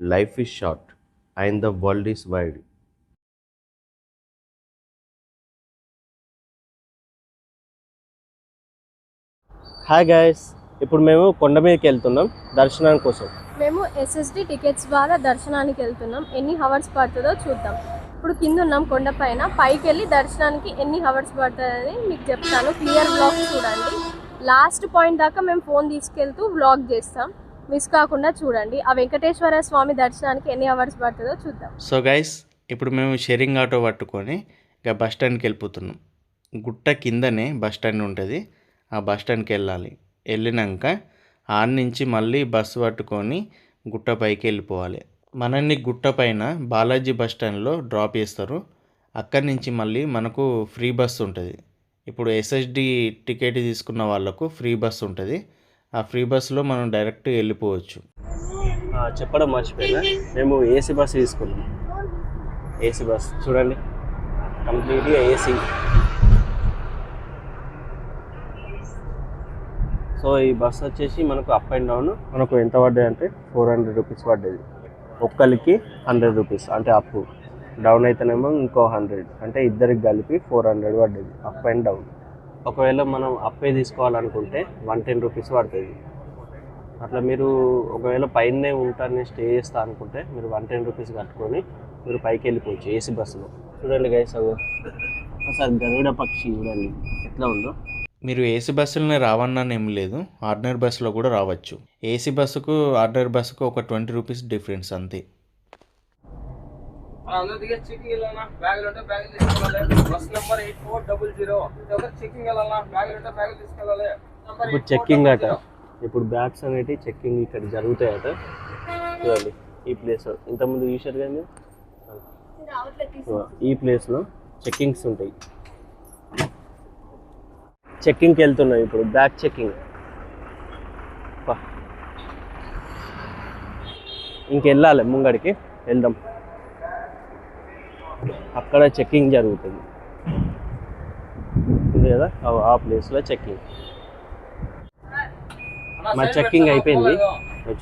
Life is short and the world is wide. Hi guys ఇప్పుడు మేము కొండ మీదకి వెళ్తున్నాం దర్శనం కోసం. మేము ఎస్ఎస్డి టికెట్స్ ద్వారా దర్శనానికి వెళ్తున్నాం. ఎన్ని హవర్స్ పడుతుందో చూద్దాం. ఇప్పుడు కింద ఉన్నాం కొండ పైన. పైకి వెళ్ళి దర్శనానికి ఎన్ని హవర్స్ పడుతుందని మీకు చెప్తాను. క్లియర్ బ్లాగ్ చూడండి. లాస్ట్ పాయింట్ దాకా మేము ఫోన్ తీసుకెళ్తూ వ్లాగ్ చేస్తాం. మిస్ కాకుండా చూడండి. ఆ వెంకటేశ్వర స్వామి దర్శనానికి ఎన్ని అవర్స్ పడుతుందో చూద్దాం. సో గైస్ ఇప్పుడు మేము షేరింగ్ ఆటో పట్టుకొని ఇక బస్ స్టాండ్కి వెళ్ళిపోతున్నాం. గుట్ట కిందనే బస్ స్టాండ్ ఉంటుంది. ఆ బస్ స్టాండ్కి వెళ్ళాలి. వెళ్ళినాక ఆడ నుంచి మళ్ళీ బస్సు పట్టుకొని గుట్ట పైకి వెళ్ళిపోవాలి. మనల్ని గుట్ట పైన బాలాజీ బస్ స్టాండ్లో డ్రాప్ చేస్తారు. అక్కడి నుంచి మళ్ళీ మనకు ఫ్రీ బస్సు ఉంటుంది. ఇప్పుడు ఎస్ఎస్డి టికెట్ తీసుకున్న వాళ్ళకు ఫ్రీ బస్సు ఉంటుంది. ఆ ఫ్రీ బస్సులో మనం డైరెక్ట్ వెళ్ళిపోవచ్చు. చెప్పడం మర్చిపోయినా. మేము ఏసీ బస్ తీసుకున్నాం. ఏసీ బస్ చూడండి. కంప్లీట్గా ఏసీ. సో ఈ బస్ వచ్చేసి మనకు అప్ అండ్ డౌన్. మనకు ఎంత పడ్డది అంటే ఫోర్ హండ్రెడ్ రూపీస్ పడ్డది ఒక్కరికి హండ్రెడ్ రూపీస్ అంటే అప్ డౌన్ అయితేనేమో ఇంకో హండ్రెడ్. అంటే ఇద్దరికి కలిపి ఫోర్ హండ్రెడ్ పడ్డది అప్ అండ్ డౌన్. ఒకవేళ మనం అప్పే తీసుకోవాలనుకుంటే వన్ టెన్ రూపీస్ పడుతుంది. అట్లా మీరు ఒకవేళ పైనే ఉంటాను స్టే చేస్తా అనుకుంటే మీరు వన్ టెన్ రూపీస్ కట్టుకొని మీరు పైకి వెళ్ళిపోవచ్చు ఏసీ బస్సులో. చూడండి గైస్ అగో. ఒకసారి గరుడ పక్షి చూడండి ఎట్లా ఉందో. మీరు ఏసీ బస్సులనే రావన్నాను ఏం లేదు ఆర్డినరీ బస్సులో కూడా రావచ్చు. ఏసీ బస్సుకు ఆర్డినరీ బస్సుకు ఒక ట్వంటీ రూపీస్ డిఫరెన్స్ అంతే. అందరూ దిగే చెకింగ్ వెళ్ళాలన్నా బ్యాగులు ఉంటే బ్యాగులు తీసుకెళ్ళాలి. Bus number eight four double zero checking వెళ్ళాలన్నా బ్యాగులు ఉంటే బ్యాగులు తీసుకెళ్ళాలి. ఇప్పుడు చెక్కింగ్ అట. ఇప్పుడు బ్యాగ్స్ అనేవి చెక్కింగ్ ఇక్కడ జరుగుతాయట. చూడండి ఈ ప్లేస్ ఇంతకుముందు చూశారు కానీ ఈ ప్లేస్లో చెక్కింగ్స్ ఉంటాయి. చెక్కింగ్కి వెళ్తున్నాం ఇప్పుడు బ్యాగ్ చెక్కింగ్ ఇంకెళ్ళాలి ముంగడికి. వెళ్దాం. అక్కడ చెక్కింగ్ జరుగుతుంది. లేదా కదా? ఆ- ప్లేస్లో చెక్కింగ్. మా చెక్కింగ్ అయిపోయింది.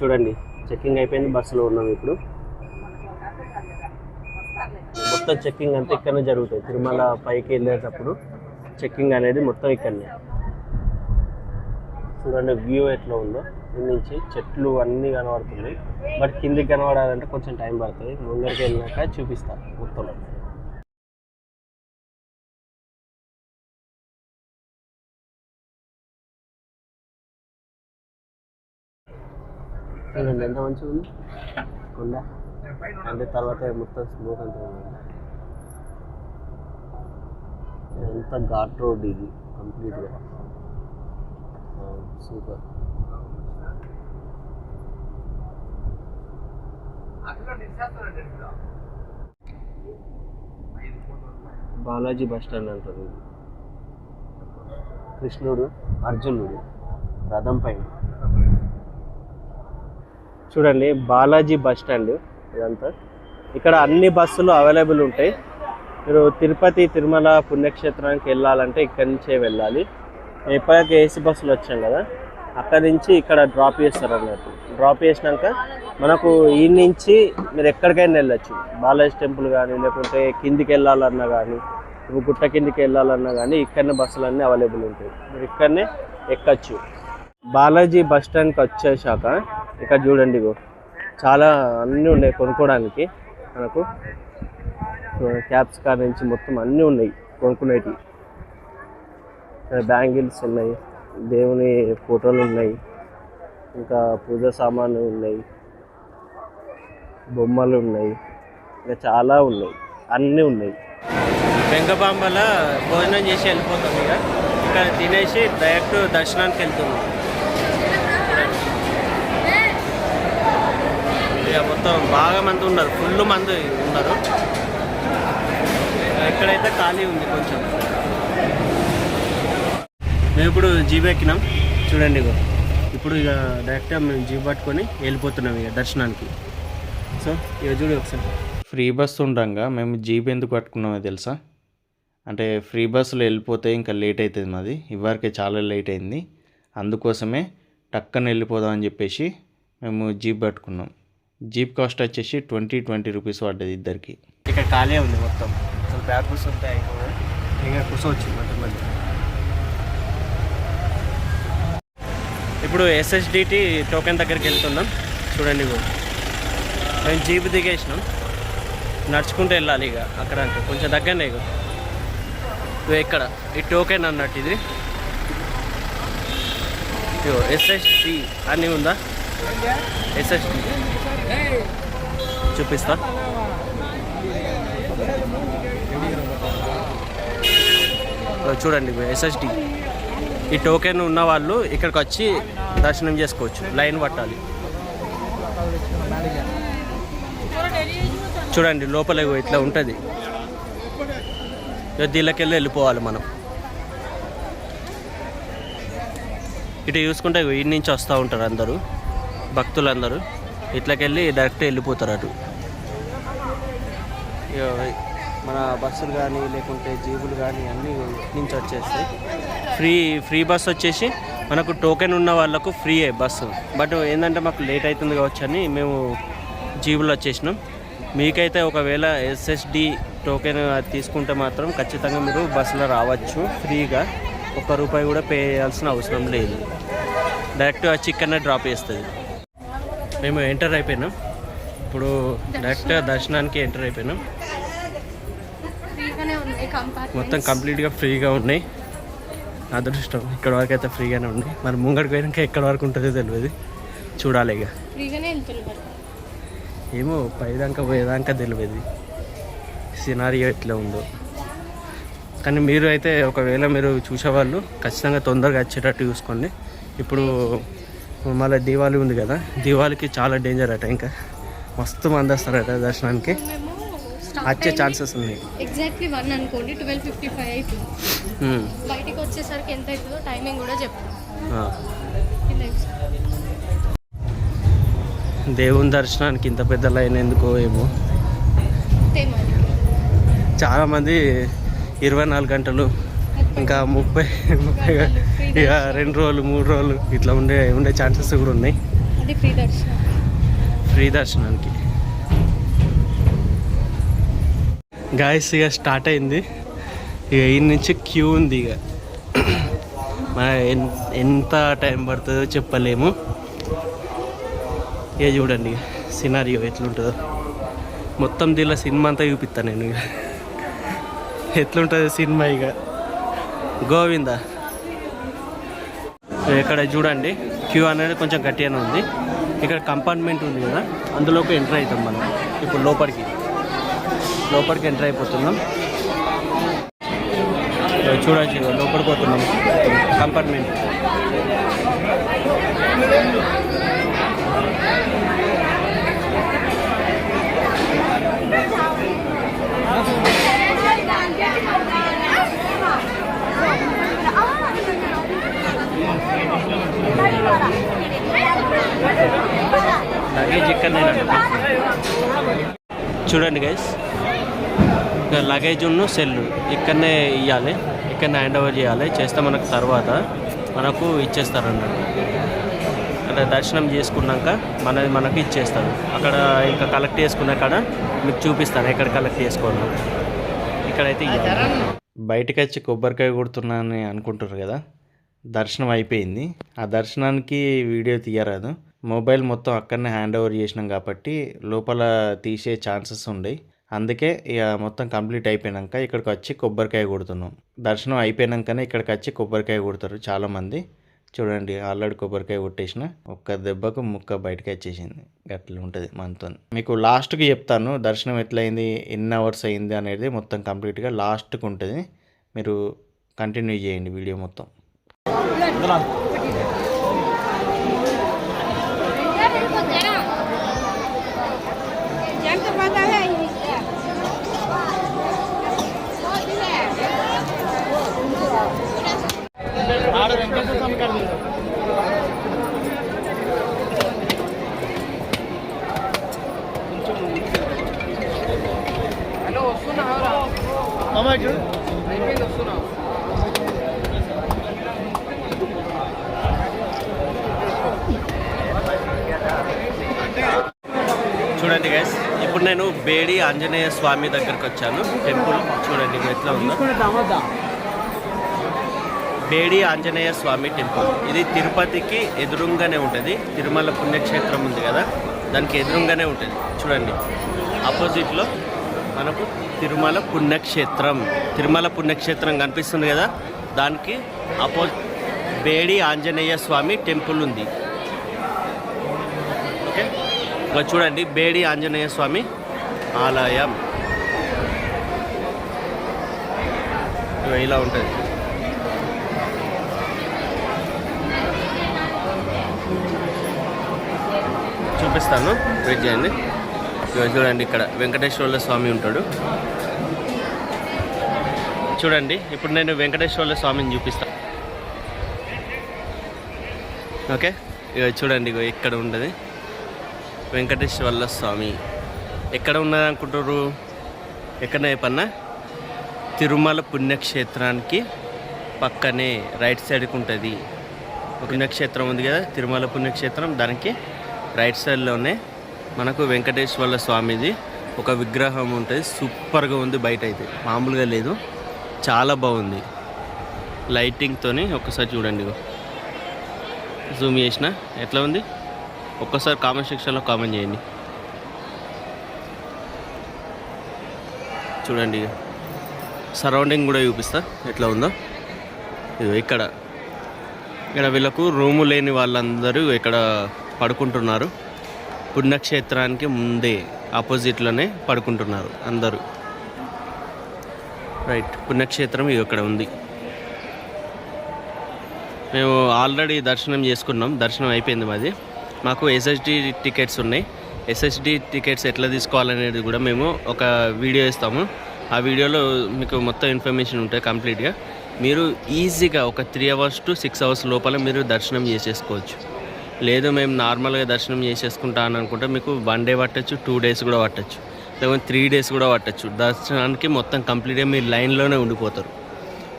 చూడండి చెక్కింగ్ అయిపోయింది బస్సులో ఉన్నాం ఇప్పుడు. మొత్తం చెక్కింగ్ అంతా ఇక్కడనే జరుగుతుంది. తిరుమల పైకి వెళ్ళేటప్పుడు చెక్కింగ్ అనేది మొత్తం ఇక్కడనే. చూడండి వ్యూ ఎట్లా ఉందో. కింద నుంచి చెట్లు అన్నీ కనబడుతున్నాయి. బట్ కిందికి కనబడాలంటే కొంచెం టైం పడుతుంది. ముందరికి వెళ్ళినాక చూపిస్తాను మొత్తం. చూడండి ఎంత మంచిగా ఉంది? కొండ. అంటే తర్వాత మొత్తం స్మోక్ అంతా ఉంది. ఎంత ఘాట్ రోడ్ ఇది కంప్లీట్గా. సూపర్. బాలాజీ బస్ స్టాండ్ అంటారు ఇది. కృష్ణుడు అర్జునుడు రథం పైన. చూడండి బాలాజీ బస్ స్టాండ్ ఇదంతా. ఇక్కడ అన్ని బస్సులు అవైలబుల్ ఉంటాయి. మీరు తిరుపతి తిరుమల పుణ్యక్షేత్రానికి వెళ్ళాలంటే ఇక్కడి నుంచే వెళ్ళాలి. ఎప్పటికీ ఏసీ బస్సులు వచ్చాం కదా అక్కడి నుంచి ఇక్కడ డ్రాప్ చేస్తారు అన్నట్టు డ్రాప్ చేసినాక మనకు ఈ నుంచి మీరు ఎక్కడికైనా వెళ్ళచ్చు. బాలాజీ టెంపుల్ కానీ లేకుంటే కిందికి వెళ్ళాలన్నా కానీ ఇప్పుడు గుట్ట కిందికి వెళ్ళాలన్నా కానీ ఇక్కడనే బస్సులు అన్నీ అవైలబుల్ ఉంటాయి. మీరు ఇక్కడనే ఎక్కచ్చు. బాలాజీ బస్ స్టాండ్కి వచ్చేసాక ఇక్కడ చూడండి చాలా అన్నీ ఉన్నాయి కొనుక్కోవడానికి మనకు. క్యాప్స్ కార్ నుంచి మొత్తం అన్నీ ఉన్నాయి కొనుక్కునేటివి బ్యాంగిల్స్ ఉన్నాయి దేవుని ఫోటోలు ఉన్నాయి ఇంకా పూజ సామాన్లు ఉన్నాయి బొమ్మలు ఉన్నాయి ఇంకా చాలా ఉన్నాయి అన్నీ ఉన్నాయి. వెంకబాంబల భోజనం చేసి వెళ్ళిపోతుంది ఇక. ఇక్కడ తినేసి డైరెక్ట్ దర్శనానికి వెళ్తున్నాం ఇక మొత్తం బాగా మంది ఉన్నారు ఫుల్ మంది ఉన్నారు. ఇక్కడైతే ఖాళీ ఉంది కొంచెం. మేము ఇప్పుడు జీప్ ఎక్కినాం. చూడండి ఇగో. ఇప్పుడు ఇక డైరెక్ట్గా మేము జీప్ పట్టుకొని వెళ్ళిపోతున్నాం ఇక దర్శనానికి. సో ఇక చూడు ఒకసారి. ఫ్రీ బస్ ఉండగా మేము జీప్ ఎందుకు పట్టుకున్నామో తెలుసా? అంటే ఫ్రీ బస్సులో వెళ్ళిపోతే ఇంకా లేట్ అవుతుంది మాది. ఇవ్వరికే చాలా లేట్ అయింది. అందుకోసమే టక్కన వెళ్ళిపోదాం అని చెప్పేసి మేము జీప్ పట్టుకున్నాం. జీప్ కాస్ట్ వచ్చేసి ట్వంటీ ట్వంటీ రూపీస్ పడ్డది ఇద్దరికి. ఇక్కడ ఖాళీ ఉంది మొత్తం. అసలు బ్యాగ్ కూర్చుంటే ఇంకా. కూర్చోవచ్చు మధ్య మధ్య ఇప్పుడు ఎస్ఎస్డిటి టోకెన్ దగ్గరికి వెళ్తున్నాం. చూడండి మేము జీప్ దిగేసినాం. నడుచుకుంటూ వెళ్ళాలి ఇక అక్కడ అంటే కొంచెం దగ్గరనే ఇక ఇగో ఇక్కడ. ఈ టోకెన్ అన్నట్టు ఇది. ఎస్ఎస్డి అని ఉందా? ఎస్ఎస్డి చూపిస్తా. చూడండి ఎస్ఎస్డి ఈ టోకెన్ ఉన్న వాళ్ళు ఇక్కడికి వచ్చి దర్శనం చేసుకోవచ్చు. లైన్ పట్టాలి. చూడండి లోపల ఇట్లా ఉంటుంది. దీళ్ళకెళ్ళి వెళ్ళిపోవాలి మనం. ఇటు చూసుకుంటే ఇగో నుంచి వస్తూ ఉంటారు అందరూ. భక్తులందరూ. ఇట్లకెళ్ళి డైరెక్ట్ వెళ్ళిపోతారు అటు. మన బస్సులు కానీ లేకుంటే జీబులు కానీ అన్నీ నుంచి వచ్చేస్తాయి. ఫ్రీ ఫ్రీ బస్ వచ్చేసి మనకు టోకెన్ ఉన్న వాళ్ళకు ఫ్రీయే బస్సు బట్ ఏంటంటే మాకు లేట్ అవుతుంది కావచ్చు అని మేము జీబులో వచ్చేసినాం. మీకైతే ఒకవేళ ఎస్ఎస్డి టోకెన్ తీసుకుంటే మాత్రం ఖచ్చితంగా మీరు బస్సులో రావచ్చు ఫ్రీగా. ఒక్క రూపాయి కూడా పే చేయాల్సిన అవసరం లేదు. డైరెక్ట్ వచ్చి ఇక్కడనే డ్రాప్ చేస్తుంది. మేము ఎంటర్ అయిపోయినాం. ఇప్పుడు డైరెక్ట్ దర్శనానికి ఎంటర్ అయిపోయినాం. మొత్తం కంప్లీట్గా ఫ్రీగా ఉన్నాయి. అదృష్టం ఇక్కడ వరకు అయితే ఫ్రీగానే ఉంది. మరి ముంగడికి పోయినాక ఎక్కడ వరకు ఉంటుందో తెలియదు చూడాలి ఇక. ఏమో పైదాకా పోయేదాకా తెలియదు సినారియో ఎట్లా ఉందో. కానీ మీరు అయితే ఒకవేళ మీరు చూసేవాళ్ళు ఖచ్చితంగా తొందరగా వచ్చేటట్టు చూసుకోండి. ఇప్పుడు మళ్ళీ దీవాలి ఉంది కదా. దీవాళికి చాలా డేంజర్ అట ఇంకా. మస్తు మంది వస్తారట దర్శనానికి. వచ్చే ఛాన్సెస్ ఉన్నాయి. ఎగ్జాక్ట్లీ వన్ అనుకోండి ట్వెల్వ్ ఫిఫ్టీ ఫైవ్ అవుతుంది ఉమ్, బయటికి వచ్చేసరికి ఎంత అవుతుందో టైమింగ్ కూడా చెప్తాం ఆ. కింద చూసుకో. దేవుని దర్శనానికి ఇంత పెద్ద లైన్ ఎందుకో ఏమో. చాలామంది ఇరవై నాలుగు గంటలు ఇంకా ముప్పై ముప్పై ఇక రెండు రోజులు మూడు రోజులు ఇట్లా ఉండే ఉండే ఛాన్సెస్ కూడా ఉన్నాయి. అది ఫ్రీ దర్శనం. ఫ్రీ దర్శనానికి. గాయస్ ఇక స్టార్ట్ అయింది. ఇక ఈ నుంచి క్యూ ఉంది ఇక. మన ఎన్- ఎంత టైం పడుతుందో చెప్పలేము. ఇక చూడండి సినారియో ఎట్లుంటుందో. మొత్తం దీనిలో సినిమా అంతా చూపిస్తాను నేను ఇక. ఎట్లుంటుంది సినిమా ఇక? గోవింద? ఇక్కడ చూడండి క్యూ అనేది కొంచెం గట్టిగానే ఉంది. ఇక్కడ కంపార్ట్మెంట్ ఉంది కదా అందులోకి ఎంటర్ అవుతాం మనం. ఇప్పుడు లోపలికి. లోపలికి ఎంటర్ అయిపోతున్నాం. ఇక్కడ చూడొచ్చు లోపలికి పోతున్నాం. కంపార్ట్మెంట్ లగేజ్ ఇక్కడ చూడండి గైస్ ఇక లగేజ్ ఉన్న సెల్ ఇక్కడనే ఇవ్వాలి ఇక్కడనే హ్యాండ్ ఓవర్ చేయాలి. చేస్తే మనకు తర్వాత. మనకు ఇచ్చేస్తారు అన్నట్టు అక్కడ దర్శనం చేసుకున్నాక మనది మనకు ఇచ్చేస్తారు. అక్కడ ఇంకా కలెక్ట్ చేసుకున్న కాడ మీకు చూపిస్తాను ఎక్కడ కలెక్ట్ చేసుకోవాలి. ఇక్కడైతే బయటకు వచ్చి కొబ్బరికాయ కొడుతున్నానని అనుకుంటారు కదా. దర్శనం అయిపోయింది. ఆ దర్శనానికి వీడియో తీయరాదు. మొబైల్ మొత్తం అక్కడనే హ్యాండ్ ఓవర్ చేసినాం కాబట్టి లోపల తీసే ఛాన్సెస్ ఉండయి. అందుకే ఇక మొత్తం కంప్లీట్ అయిపోయినాక ఇక్కడికి వచ్చి కొబ్బరికాయ కొడుతున్నాం. దర్శనం అయిపోయినాకనే ఇక్కడికి వచ్చి కొబ్బరికాయ కొడతారు చాలామంది. చూడండి ఆల్రెడీ కొబ్బరికాయ కొట్టేసిన. ఒక్క దెబ్బకు ముక్క బయటకు వచ్చేసింది. గట్ల ఉంటుంది మనతో. మీకు లాస్ట్కి చెప్తాను దర్శనం ఎట్లయింది ఎన్ని అవర్స్ అయింది అనేది మొత్తం కంప్లీట్గా లాస్ట్కి ఉంటుంది. మీరు కంటిన్యూ చేయండి వీడియో మొత్తం హలో వస్తున్నా అయిపోయింది వస్తున్నా ఇప్పుడు నేను బేడి ఆంజనేయ స్వామి దగ్గరకు వచ్చాను. టెంపుల్ చూడండి ఎట్లా ఉందో. బేడి ఆంజనేయ స్వామి టెంపుల్. ఇది తిరుపతికి ఎదురుగానే ఉంటుంది. తిరుమల పుణ్యక్షేత్రం ఉంది కదా దానికి ఎదురుగానే ఉంటుంది. చూడండి ఆపోజిట్లో మనకు తిరుమల పుణ్యక్షేత్రం. తిరుమల పుణ్యక్షేత్రం కనిపిస్తుంది కదా దానికి అపో బేడి ఆంజనేయ స్వామి టెంపుల్ ఉంది. ఓకే? ఇక చూడండి బేడి ఆంజనేయ స్వామి ఆలయం. ఇలా ఉంటుంది. చూపిస్తాను. వెయిట్ చేయండి. చూడండి ఇక్కడ. వెంకటేశ్వర్ల స్వామి ఉంటాడు. చూడండి ఇప్పుడు నేను వెంకటేశ్వర్ల స్వామిని చూపిస్తాను ఓకే? ఇక చూడండి ఇక్కడ ఉండదు. వెంకటేశ్వర్ల స్వామి. ఎక్కడ ఉన్నది అనుకుంటారు ఎక్కడ చెప్పన్నా? తిరుమల పుణ్యక్షేత్రానికి పక్కనే రైట్ సైడ్కి ఉంటుంది. పుణ్యక్షేత్రం ఉంది కదా తిరుమల పుణ్యక్షేత్రం. దానికి రైట్ సైడ్లోనే మనకు వెంకటేశ్వర స్వామిది. ఒక విగ్రహం ఉంటుంది. సూపర్గా ఉంది బయట అయితే మామూలుగా లేదు. చాలా బాగుంది. లైటింగ్తోని ఒక్కసారి చూడండి జూమ్ చేసిన? ఎట్లా ఉంది? ఒక్కసారి కామెంట్ సెక్షన్లో కామెంట్ చేయండి. చూడండి. సరౌండింగ్ కూడా చూపిస్తా. ఎట్లా ఉందో. ఇదిగో ఇక్కడ. ఇక్కడ వీళ్ళకు రూము లేని వాళ్ళందరూ ఇక్కడ పడుకుంటున్నారు. పుణ్యక్షేత్రానికి ముందే ఆపోజిట్లోనే పడుకుంటున్నారు అందరూ. రైట్ పుణ్యక్షేత్రం ఇది ఇక్కడ ఉంది. మేము ఆల్రెడీ దర్శనం చేసుకున్నాం. దర్శనం అయిపోయింది మాది. మాకు ఎస్ఎస్డి టికెట్స్ ఉన్నాయి. ఎస్ఎస్డి టికెట్స్ ఎట్లా తీసుకోవాలనేది కూడా మేము ఒక వీడియో ఇస్తాము. ఆ వీడియోలో మీకు మొత్తం ఇన్ఫర్మేషన్ ఉంటుంది కంప్లీట్గా మీరు ఈజీగా ఒక three hours to six hours లోపల మీరు దర్శనం చేసేసుకోవచ్చు. లేదు మేము నార్మల్గా దర్శనం చేసేసుకుంటా అని అనుకుంటే మీకు వన్ డే పట్టచ్చు టూ డేస్ కూడా పట్టచ్చు. లేకపోతే త్రీ డేస్ కూడా పట్టచ్చు. దర్శనానికి మొత్తం కంప్లీట్గా మీరు లైన్లోనే ఉండిపోతారు.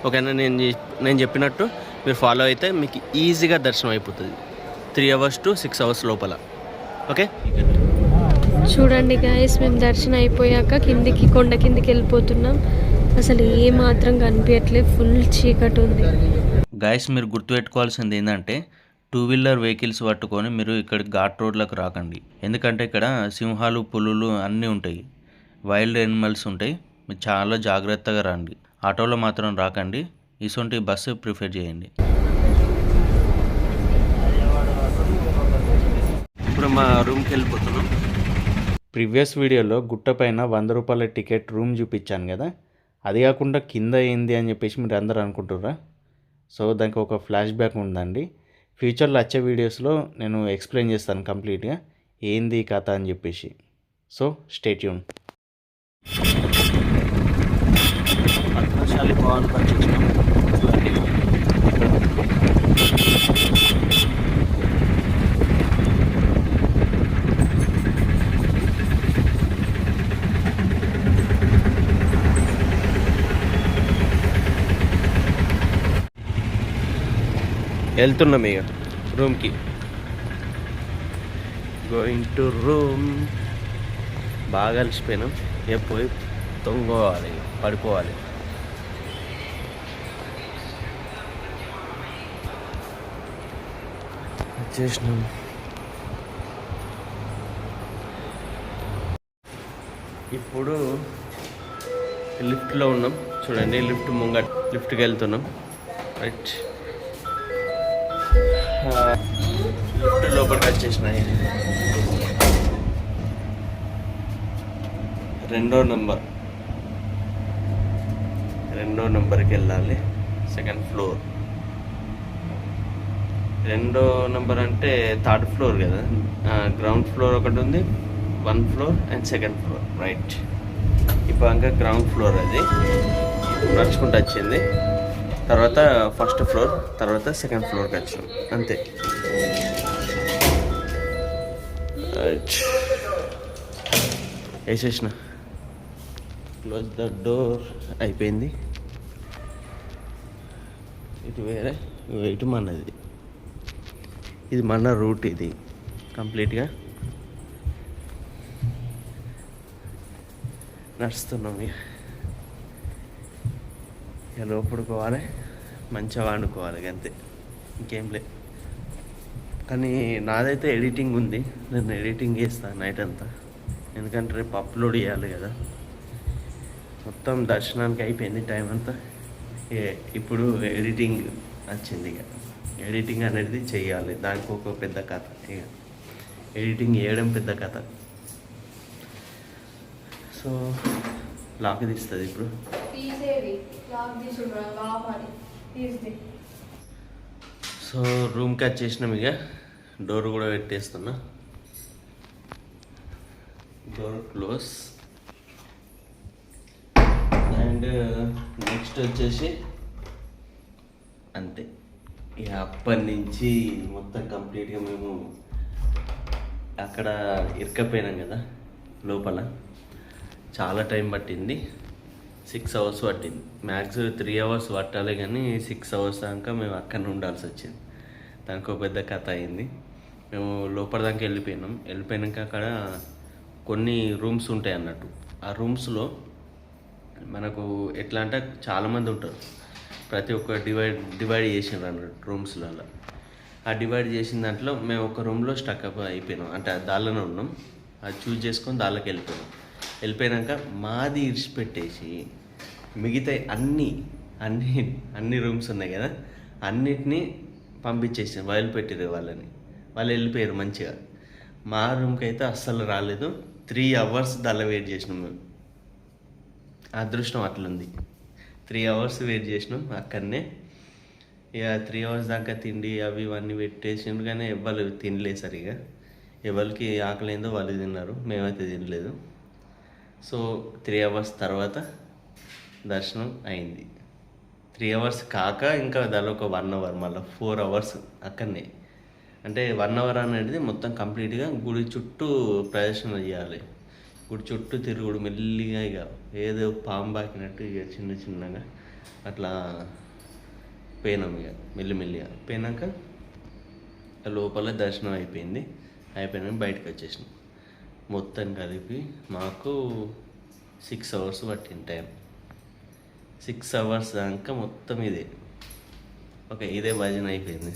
ఓకేనా? నేను నేను చెప్పినట్టు మీరు ఫాలో అయితే మీకు ఈజీగా దర్శనం అయిపోతుంది. Three hours to six hours లోపల. ఓకే? చూడండి గాయస్ మేము దర్శనం అయిపోయాక కిందికి కొండ కిందికి వెళ్ళిపోతున్నాం. అసలు ఏ మాత్రం కనిపించట్లేదు ఫుల్ చీకటి ఉంది. గాయస్ మీరు గుర్తుపెట్టుకోవాల్సింది ఏంటంటే టూ వీలర్ వెహికల్స్ పట్టుకొని మీరు ఇక్కడ ఘాట్ రోడ్లకు రాకండి. ఎందుకంటే ఇక్కడ సింహాలు పులులు అన్నీ ఉంటాయి. వైల్డ్ యానిమల్స్ ఉంటాయి. మీరు చాలా జాగ్రత్తగా రండి. ఆటోలో మాత్రం రాకండి. ఇటువంటి బస్సు ప్రిఫర్ చేయండి. ఇప్పుడు మా రూమ్కి వెళ్ళిపోతున్నాం. ప్రీవియస్ వీడియోలో గుట్టపైన వంద రూపాయల టికెట్ రూమ్ చూపించాను కదా. అది కాకుండా కింద ఏంది అని చెప్పేసి మీరు అందరూ అనుకుంటుర్రా? సో దానికి ఒక ఫ్లాష్ బ్యాక్ ఉందండి. ఫ్యూచర్లో వచ్చే వీడియోస్లో నేను ఎక్స్ప్లెయిన్ చేస్తాను కంప్లీట్గా. ఏంది కథ అని చెప్పేసి. So stay tuned Padmashali Bhavan పర్చేసినాం వెళ్తున్నాం ఇక రూమ్కి. గోయింగ్ టు రూమ్ బాగా అలసిపోయినాం. ఇక పోయి తొంగోవాలి పడుకోవాలి. వచ్చేసినాం. ఇప్పుడు లిఫ్ట్లో ఉన్నాం. చూడండి లిఫ్ట్ ముంగ లిఫ్ట్కి వెళ్తున్నాం. రైట్. లిఫ్ట్ లోపలికి వచ్చేసినాయి రెండో నంబర్. రెండో నంబర్కి వెళ్ళాలి. Second floor. రెండో నంబర్ అంటే థర్డ్ ఫ్లోర్ కదా? గ్రౌండ్ ఫ్లోర్ ఒకటి ఉంది. One floor and second floor. Right. ఇప్పుడు ఇంకా గ్రౌండ్ ఫ్లోర్ అది. నడుచుకుంటూ వచ్చింది. తర్వాత ఫస్ట్ ఫ్లోర్ తర్వాత సెకండ్ ఫ్లోర్కి వచ్చినాం అంతే. వేసేసిన. క్లోజ్ ద డోర్ అయిపోయింది. ఇటు వేరే ఇటు మనది. ఇది మన రూట్ ఇది. కంప్లీట్గా నడుస్తున్నాం ఇక. ఇక లోపడుకోవాలి మంచిగా వండుకోవాలి అంతే ఇంకేం లేదు కానీ నాదైతే ఎడిటింగ్ ఉంది నేను ఎడిటింగ్ చేస్తాను నైట్ అంతా. ఎందుకంటే రేపు అప్లోడ్ చేయాలి కదా. మొత్తం దర్శనానికి అయిపోయింది టైం అంతా. ఇప్పుడు ఎడిటింగ్ వచ్చింది ఇక. ఎడిటింగ్ అనేది చేయాలి దానికి ఒక పెద్ద కథ. ఇక ఎడిటింగ్ చేయడం పెద్ద కథ. సో లాక్ తీస్తుంది ఇప్పుడు. సో లాక్ తీసుడు కావాలి తీసి సో ఇక. డోర్ కూడా పెట్టేస్తున్నా. Door close. అండ్ నెక్స్ట్ వచ్చేసి అంతే. ఇక అప్పటి నుంచి మొత్తం కంప్లీట్గా మేము అక్కడ ఇరకపోయినాం కదా లోపల. చాలా టైం పట్టింది. సిక్స్ అవర్స్ పట్టింది. మ్యాక్స్ త్రీ అవర్స్ పట్టాలి కానీ సిక్స్ అవర్స్ దాకా మేము అక్కడ ఉండాల్సి వచ్చింది. దానికి ఒక పెద్ద కథ అయింది. మేము లోపల దాకా వెళ్ళిపోయినాం. వెళ్ళిపోయినాక అక్కడ కొన్ని రూమ్స్ ఉంటాయి అన్నట్టు. ఆ రూమ్స్లో మనకు ఎట్లా అంటే చాలామంది ఉంటారు. ప్రతి ఒక్క డివైడ్ డివైడ్ చేసిండ్రు అన్నట్టు రూమ్స్లలో. ఆ డివైడ్ చేసిన దాంట్లో మేము ఒక రూమ్లో స్టక్అప్ అయిపోయినాం. అంటే దానిలోనే ఉన్నాం. అది చూజ్ చేసుకొని దానిలోకి వెళ్ళిపోయినాం. వెళ్ళిపోయినాక మాది ఇరిచిపెట్టేసి మిగతా అన్ని అన్ని అన్ని రూమ్స్ ఉన్నాయి కదా అన్నిటినీ పంపించేసాం వదిలిపెట్టారు వాళ్ళని. వాళ్ళు వెళ్ళిపోయారు మంచిగా. మా రూమ్కి అయితే అస్సలు రాలేదు. త్రీ అవర్స్ దానిలో వెయిట్ చేసినాం మేము. అదృష్టం అట్లుంది. త్రీ అవర్స్ వెయిట్ చేసినాం అక్కడనే. ఇక త్రీ అవర్స్ దాకా తిండి అవి ఇవన్నీ పెట్టేసిండు కానీ ఎవ్వరు తినలేదు సరిగా. ఎవరికి ఆకలిందో వాళ్ళు తిన్నారు. మేమైతే తినలేదు. సో త్రీ అవర్స్ తర్వాత దర్శనం అయింది. త్రీ అవర్స్ కాక ఇంకా దానిలో ఒక వన్ అవర్ మళ్ళీ ఫోర్ అవర్స్ అక్కడనే. అంటే వన్ అవర్ అనేది మొత్తం కంప్లీట్గా గుడి చుట్టూ ప్రదర్శన చేయాలి. గుడి చుట్టూ తిరుగుడు మెల్లిగా ఇక ఏదో పాము బాకినట్టు ఇక చిన్న చిన్నగా అట్లా పోయినాం ఇక మెల్లిమెల్లిగా. పోయినాక లోపల దర్శనం అయిపోయింది. అయిపోయినాక బయటకు వచ్చేసినాం. మొత్తం కలిపి మాకు సిక్స్ అవర్స్ పట్టింది టైం సిక్స్ అవర్స్ దాకా మొత్తం ఇదే. ఓకే ఇదే భజన అయిపోయింది.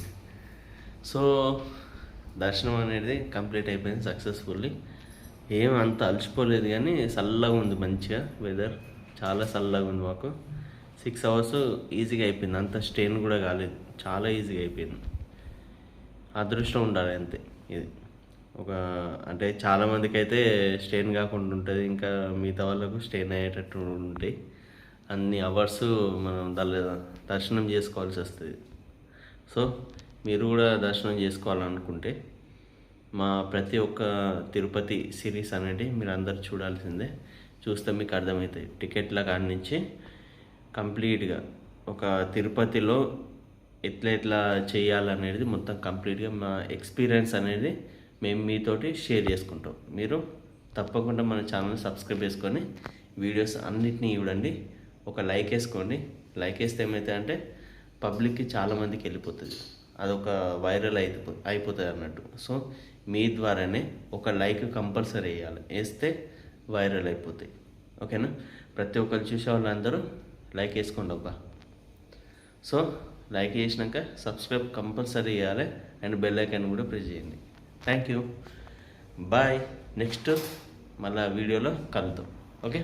సో దర్శనం అనేది కంప్లీట్ అయిపోయింది సక్సెస్ఫుల్లీ ఏం అంత అలసిపోలేదు కానీ చల్లగా ఉంది మంచిగా వెదర్ చాలా చల్లగా ఉంది మాకు. సిక్స్ అవర్స్ ఈజీగా అయిపోయింది. అంత స్ట్రెయిన్ కూడా కాలేదు. చాలా ఈజీగా అయిపోయింది. అదృష్టం ఉండాలి అంతే. ఇది. ఒక అంటే చాలామందికి అయితే స్ట్రెయిన్ కాకుండా ఉంటుంది. ఇంకా మిగతా వాళ్ళకు స్ట్రెయిన్ అయ్యేటట్టు ఉంటాయి అన్ని అవర్స్ మనం దాని దర్శనం చేసుకోవాల్సి వస్తుంది. సో మీరు కూడా దర్శనం చేసుకోవాలనుకుంటే మా ప్రతి ఒక్క తిరుపతి సిరీస్ అనేది మీరు అందరు చూడాల్సిందే. చూస్తే మీకు అర్థమవుతాయి. టికెట్ల కాడి నుంచి కంప్లీట్గా ఒక తిరుపతిలో ఎట్లా ఎట్లా చేయాలనేది మొత్తం కంప్లీట్గా మా ఎక్స్పీరియన్స్ అనేది మేము మీతోటి షేర్ చేసుకుంటాం. మీరు తప్పకుండా మన ఛానల్ సబ్స్క్రైబ్ చేసుకొని వీడియోస్ అన్నిటినీ చూడండి. ఒక లైక్ వేసుకోండి. లైక్ వేస్తే ఏమవుతుంది అంటే పబ్లిక్కి చాలామందికి వెళ్ళిపోతుంది. అదొక వైరల్ అయిపో అయిపోతుంది అన్నట్టు. సో మీ ద్వారానే ఒక లైక్ కంపల్సరీ వేయాలి. వేస్తే వైరల్ అయిపోతాయి. ఓకేనా ప్రతి ఒక్కరు చూసే వాళ్ళందరూ లైక్ వేసుకోండి అబ్బా. సో లైక్ చేసినాక సబ్స్క్రైబ్ కంపల్సరీ చేయాలి అండ్ బెల్ ఐకాన్ కూడా ప్రెస్ చేయండి. థ్యాంక్ యూ బాయ్ నెక్స్ట్ మళ్ళీ వీడియోలో కలుద్దాం. ఓకే